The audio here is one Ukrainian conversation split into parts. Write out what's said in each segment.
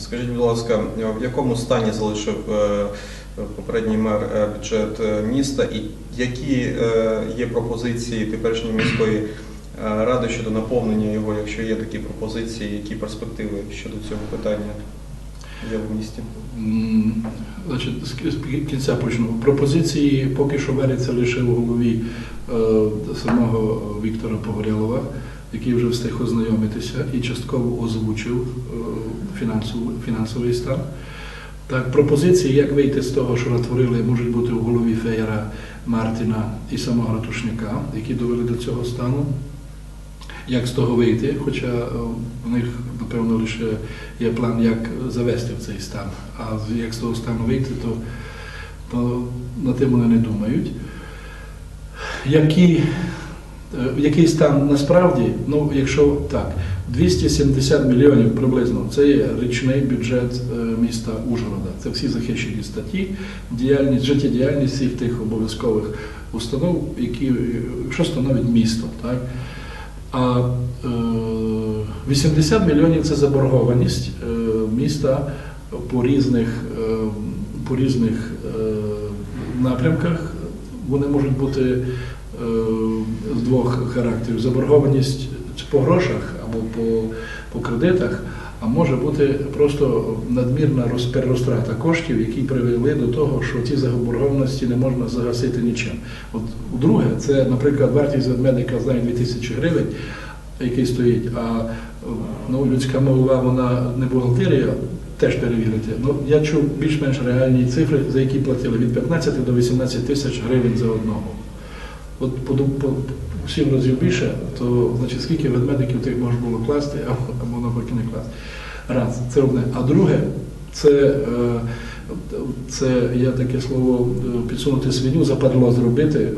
Скажіть, будь ласка, в якому стані залишив е, попередній мер е, бюджет е, міста і які є пропозиції теперішньої міської ради щодо наповнення його, якщо є такі пропозиції, які перспективи щодо цього питання є в місті? Значить, з кінця почну. Пропозиції поки що варяться лише в голові самого Віктора Погорялова, який вже встиг ознайомитися і частково озвучив е, фінансовий, стан. Так, пропозиції, як вийти з того, що натворили, можуть бути у голові Феєра, Мартіна і самого Ратушника, які довели до цього стану. Як з того вийти, хоча е, в них, напевно, лише є план, як завести в цей стан. А як з того стану вийти, то, то на тим вони не думають. Які, е, який стан насправді, ну, якщо так, 270 мільйонів приблизно це є річний бюджет е, міста Ужгорода. Це всі захищені статті, діяльність, життєдіяльність всіх тих обов'язкових установ, які е, що становить місто. Так? А е, 80 мільйонів це заборгованість е, міста по різних, е, по різних е, напрямках. Вони можуть бути е, з двох характерів: заборгованість по грошах або по, по кредитах, а може бути просто надмірна роз- перерозтрата коштів, які привели до того, що ці заборгованості не можна загасити нічим. От друге, це, наприклад, вартість ведмедика знає 2000 гривень, який стоїть, а ну, людська мова, вона не бухгалтерія, теж перевірити. Ну, я чув більш-менш реальні цифри, за які платили від 15 до 18 тисяч гривень за одного. От по, по, по сім разів більше, то значить скільки ведмедиків тих можна було класти, або навпаки не класти. Раз, це одне. А друге, це, е, це я таке слово е, підсунути свиню западло зробити.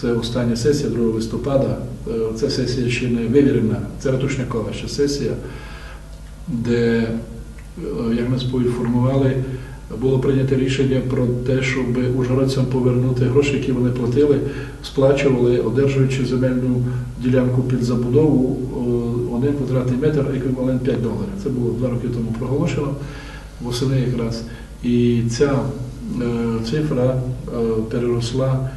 Це остання сесія 2 листопада. Е, Ця сесія ще не вивірена. Це Ратушнякова ще сесія, де, е, як нас поінформували, було прийнято рішення про те, щоб ужгородцям повернути гроші, які вони платили, сплачували, одержуючи земельну ділянку під забудову о, один квадратний метр, еквівалент 5 доларів. Це було два роки тому проголошено, восени якраз. І ця е, цифра е, переросла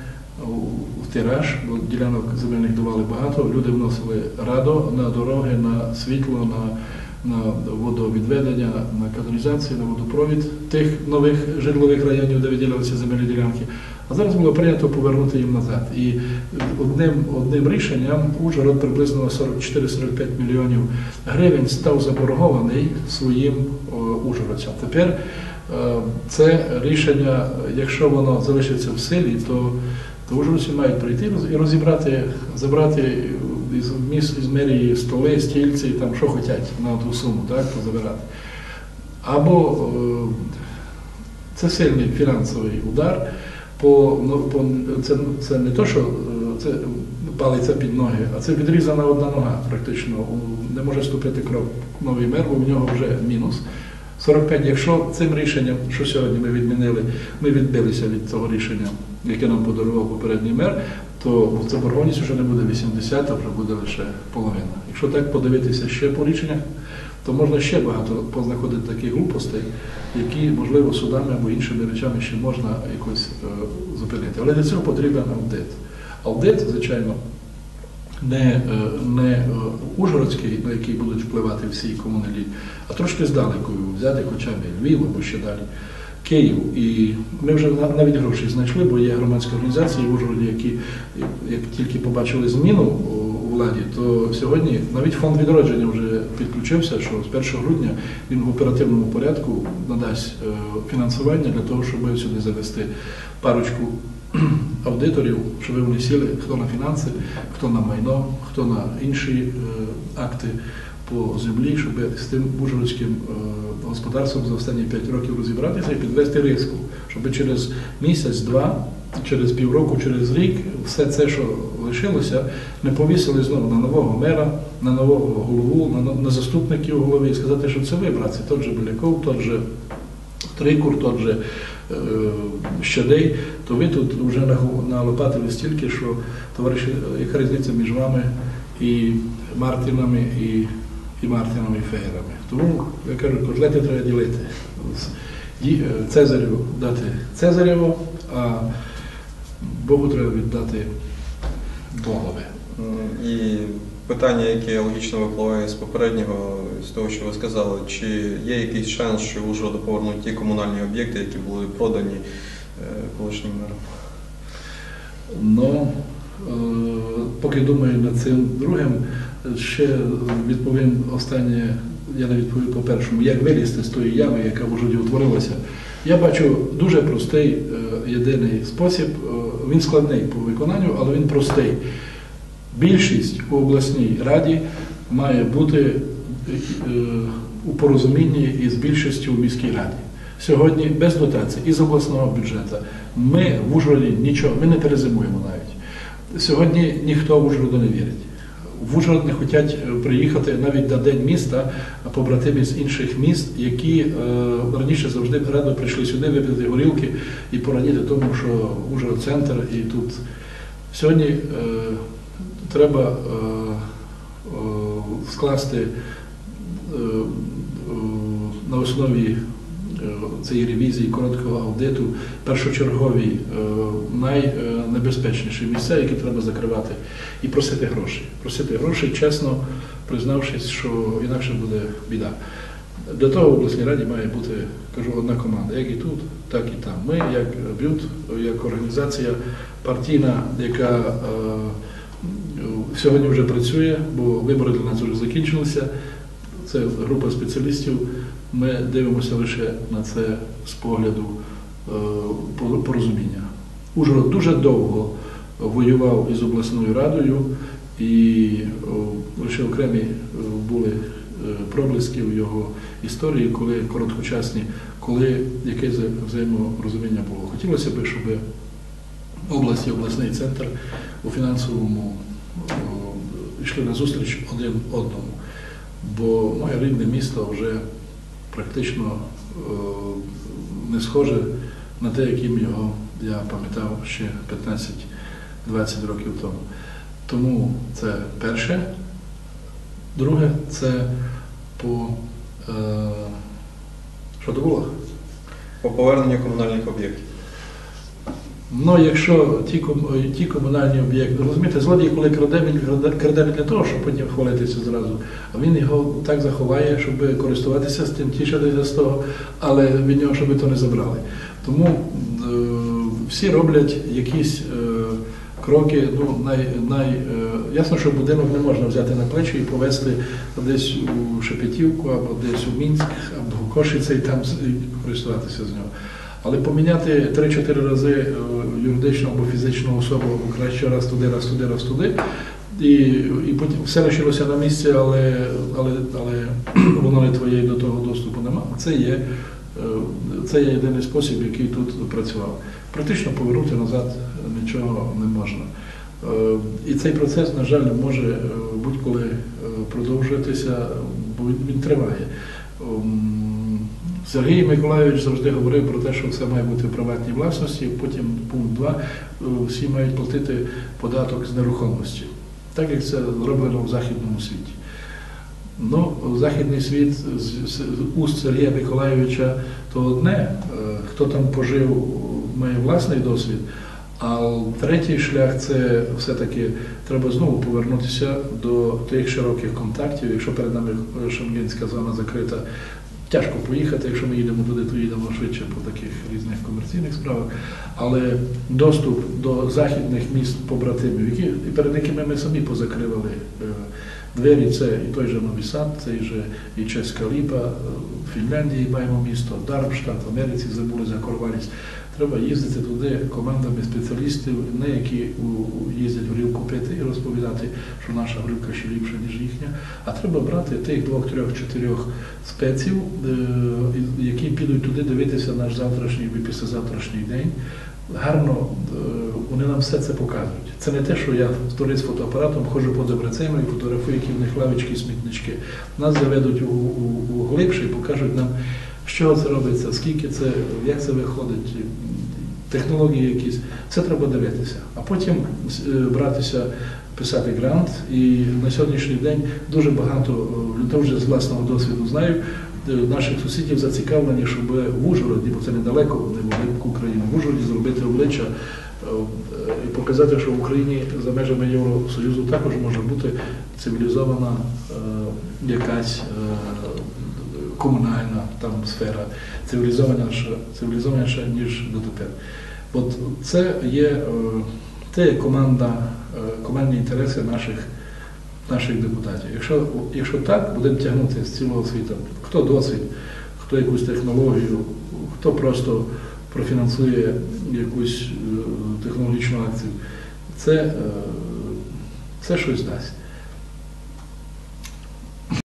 в тираж, бо ділянок земельних давали багато. Люди вносили радо на дороги, на світло, на, на водовідведення, на каналізацію, на водопровід тих нових житлових районів, де виділялися земельні ділянки. А зараз було прийнято повернути їм назад. І одним, одним рішенням Ужгород приблизно на 44-45 мільйонів гривень став заборгований своїм о, ужгородцям. Тепер е, це рішення, якщо воно залишиться в силі, то то ужгородці мають прийти і розібрати, забрати із міст із мерії столи, стільці, там що хочуть на ту суму, так, позабирати. Або е, це сильний фінансовий удар. По, ну, по, це, це не то, що е, це палиця під ноги, а це відрізана одна нога практично. Не може ступити крок новий мер, бо в нього вже мінус. 45, якщо цим рішенням, що сьогодні ми відмінили, ми відбилися від того рішення, яке нам подарував попередній мер, то заборгованість вже не буде 80, а вже буде лише половина. Якщо так подивитися ще по рішеннях, то можна ще багато познаходити таких глупостей, які, можливо, судами або іншими речами ще можна якось е, зупинити. Але для цього потрібен аудит. Аудит, звичайно, не, е, не е, Ужгородський, на який будуть впливати всі комуналі, а трошки здалеку взяти хоча б Львів або ще далі. Київ. І ми вже на- навіть гроші знайшли, бо є громадські організації в Ужгороді, які як тільки побачили зміну у владі, то сьогодні навіть фонд відродження вже підключився, що з 1 грудня він в оперативному порядку надасть е, фінансування для того, щоб сюди завести парочку аудиторів, щоб вони сіли, хто на фінанси, хто на майно, хто на інші е, акти по землі, щоб з тим ужгородським е, господарством за останні 5 років розібратися і підвести риску, щоб через місяць-два, через півроку, через рік все це, що лишилося, не повісили знову на нового мера, на нового голову, на, заступників голови і сказати, що це ви, братці, тот же Беляков, тот же Трикур, тот же е, Щадей, то ви тут вже налопатили стільки, що товариші, яка різниця між вами і Мартінами, і Мартином і Феєрами. Тому я кажу, котлети треба ділити. Ді- Цезарю дати Цезарєву, а Богу треба віддати Богові. М, І питання, яке логічно випливає з попереднього, з того, що ви сказали, чи є якийсь шанс, що в Ужгороду повернуть ті комунальні об'єкти, які були продані колишнім мером? Ну, поки думаю над цим другим, ще відповім останнє, я не відповів по першому, як вилізти з тої ями, яка в Ужгороді утворилася. Я бачу дуже простий е, єдиний спосіб. Е, Він складний по виконанню, але він простий. Більшість у обласній раді має бути е, у порозумінні із більшістю у міській раді. Сьогодні без дотацій із обласного бюджету. Ми в Ужгороді нічого, ми не перезимуємо навіть. Сьогодні ніхто в Ужгороду не вірить. В Ужгород не хочуть е, приїхати навіть на день міста побратими з інших міст, які е, раніше завжди радо прийшли сюди випити горілки і порадіти тому, що Ужгород центр і тут. Сьогодні е, треба е, е, скласти е, е, на основі цієї ревізії короткого аудиту першочергові е, найнебезпечніші місця, які треба закривати, і просити гроші. Просити гроші, чесно признавшись, що інакше буде біда. Для того в обласній раді має бути, кажу, одна команда, як і тут, так і там. Ми, як б'ют, як організація партійна, яка е, сьогодні вже працює, бо вибори для нас вже закінчилися. Це група спеціалістів. Ми дивимося лише на це з погляду е, порозуміння. Ужгород дуже довго воював із обласною радою, і лише окремі е, були е, проблиски в його історії, коли короткочасні, коли якесь взаєморозуміння було. Хотілося б, щоб область і обласний центр у фінансовому йшли на зустріч один одному. Бо моє рідне місто вже практично о, не схоже на те, яким його я пам'ятав ще 15-20 років тому. Тому це перше. Друге, це по е, було? По поверненню комунальних об'єктів. Ну, якщо ті, ті комунальні об'єкти, розумієте, злодій, коли краде, він краде- не для того, щоб потім хвалитися зразу, а він його так заховає, щоб користуватися з тим, тішитися з того, але від нього, щоб то не забрали. Тому е, всі роблять якісь е, кроки, ну, най, най, е, ясно, що будинок не можна взяти на плечі і повезти десь у Шепетівку, або десь у Мінськ, або в Кошице і там користуватися з нього. Але поміняти 3-4 рази е, юридичну або фізичну особу краще раз туди, раз туди, раз туди. І, і потім все лишилося на місці, але, але, але воно не твоє до того доступу немає. Це є, е, це є єдиний спосіб, який тут працював. Практично повернути назад нічого не можна. Е, І цей процес, на жаль, може будь-коли продовжуватися, бо він, він триває. Сергій Миколайович завжди говорив про те, що все має бути в приватній власності. Потім пункт 2, всі мають платити податок з нерухомості, так як це зроблено в західному світі. Ну, західний світ з уст Сергія Миколайовича то одне, е, хто там пожив, має власний досвід. А третій шлях це все-таки треба знову повернутися до тих широких контактів. Якщо перед нами шенгенська зона закрита, тяжко поїхати. Якщо ми їдемо туди, то їдемо швидше по таких різних комерційних справах. Але доступ до західних міст побратимів, які і перед якими ми самі позакривали е, двері, це і той же Новий Сад, цей же і Чеська Ліпа, е, в Фінляндії маємо місто, Дармштадт, в Америці забули за Корваліс. Треба їздити туди командами спеціалістів, не які їздять горілку пити і розповідати, що наша горілка ще ліпша, ніж їхня. А треба брати тих двох, трьох, чотирьох спеців, е, які підуть туди дивитися наш завтрашній і післязавтрашній день. Гарно е, вони нам все це покажуть. Це не те, що я турист з фотоапаратом ходжу по Дебрецину і фотографую, які в них лавочки смітнички. Нас заведуть у, у, у глибше і покажуть нам, що це робиться, скільки це, як це виходить, технології якісь. Це треба дивитися. А потім е, братися писати грант. І на сьогоднішній день дуже багато е, людей вже з власного досвіду знаю. е, Наших сусідів зацікавлені, щоб в Ужгороді, бо це недалеко, не в Україні, в Ужгороді зробити обличчя і показати, що в Україні за межами Євросоюзу також може бути цивілізована якась комунальна там сфера, цивілізованіша, цивілізованіша ніж дотепер. От це є, е, це є команда, е, командні інтереси наших, наших депутатів. Якщо, якщо так, будемо тягнути з цілого світу, хто досвід, хто якусь технологію, хто просто профінансує якусь е, технологічну акцію, це, це щось дасть.